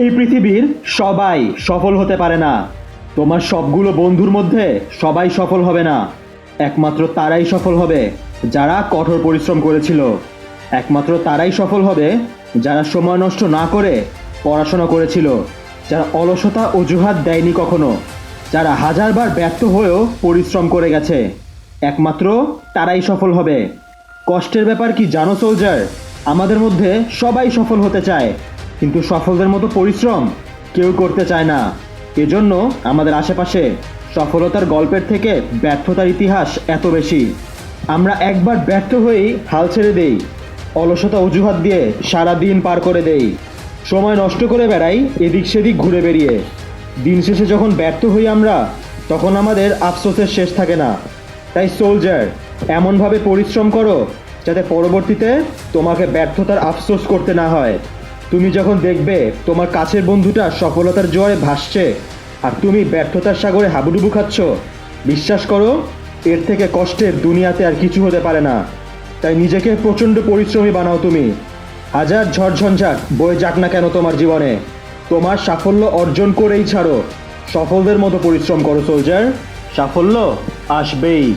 পৃথিবীর সবাই সফল হতে পারে না। তোমার সবগুলো বন্ধুর মধ্যে সবাই সফল হবে না। একমাত্র তারাই সফল হবে যারা কঠোর পরিশ্রম করেছিল। একমাত্র তারাই সফল হবে যারা সময় নষ্ট না করে পড়াশোনা করেছিল। যারা অলসতা অজুহাত দেয়নি কখনো। যারা হাজারবার ব্যর্থ হয়েও পরিশ্রম করে গেছে। একমাত্র তারাই সফল হবে। কষ্টের ব্যাপার কি জানো সোলজার আমাদের মধ্যে সবাই সফল হতে চায়। কিন্তু সফলদের মতো পরিশ্রম কেউ করতে চায় না। এজন্য আমাদের আশেপাশে সফলতার গল্পের থেকে ব্যর্থতার ইতিহাস এত বেশি। আমরা একবার ব্যর্থ হয়েই হাল ছেড়ে দেই, অলসতা অজুহাত দিয়ে সারা দিন পার করে দেই। সময় নষ্ট করে বেড়াই এদিক সেদিক ঘুরে বেরিয়ে। দিন শেষে যখন ব্যর্থ হই আমরা, তখন আমাদের আফসোসের শেষ থাকে না। তাই সোলজার, এমনভাবে পরিশ্রম করো যাতে পরবর্তীতে তোমাকে ব্যর্থতার আফসোস করতে না হয়। তুমি যখন দেখবে তোমার কাছের বন্ধুটা সফলতার জোয়ারে ভাসছে আর তুমি ব্যর্থতার সাগরে হাবুডুবু খাচ্ছ, বিশ্বাস করো, এর থেকে কষ্টের দুনিয়াতে আর কিছু হতে পারে না। তাই নিজেকে প্রচণ্ড পরিশ্রমী বানাও তুমি। হাজার ঝড়ঝঞ্ঝাট বয়ে যাক না কেন তোমার জীবনে। তোমার সাফল্য অর্জন করেই ছাড়ো। সফলদের মতো পরিশ্রম করো সোলজার সাফল্য আসবেই।